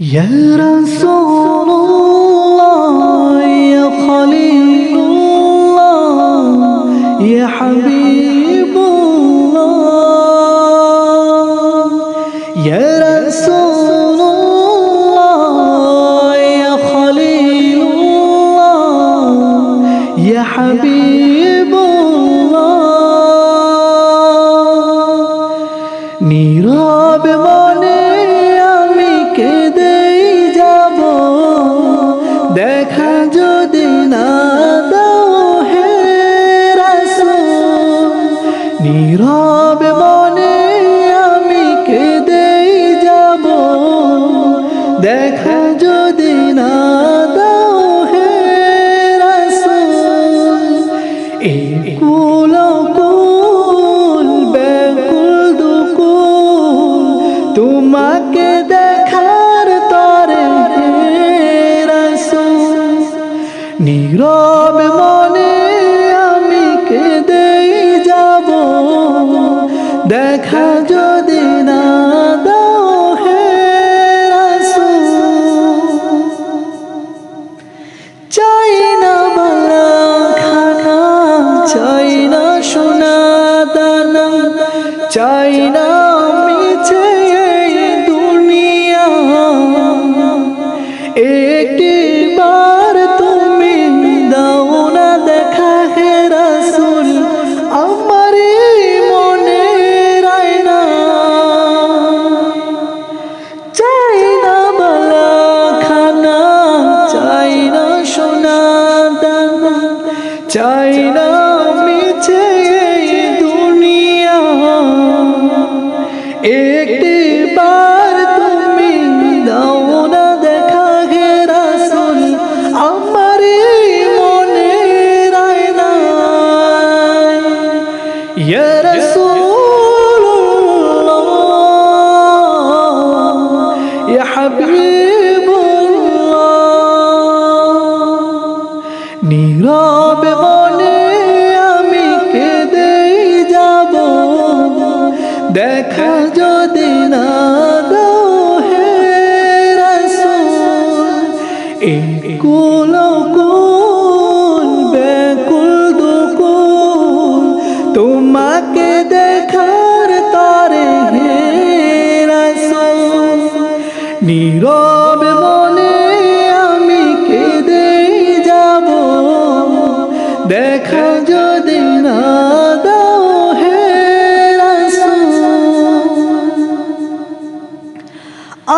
يا رسول الله يا خليل الله يا حبيب الله নীরব মনে আমি কেঁদেই যাব। দেখা যদি না দাও হে রাসূল, এই কুল কুল, ব্যাকুল তোমাকে দেখার তরে হে মনে দেখা যদি না দাও হে চাই না বালা খানা, চাই না সোনা দানা, চাই না চাই না মিছে দুনিয়া। একটি বার তুমি দাও না দেখা গে রাসুল আমার মনে রায়না ইয়া মনে আমি কেঁদেই যাব দেখা যদি না কুল কুল ব্যাকুল দুকুল, তোমাকে দেখার তরে হে রাসূল দেখা যদি না দাও হে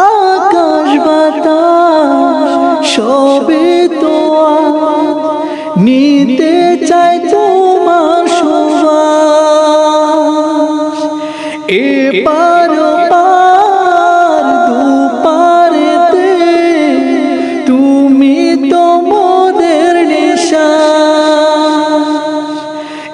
আকাশ বাতাস সবে তো নিতে চাই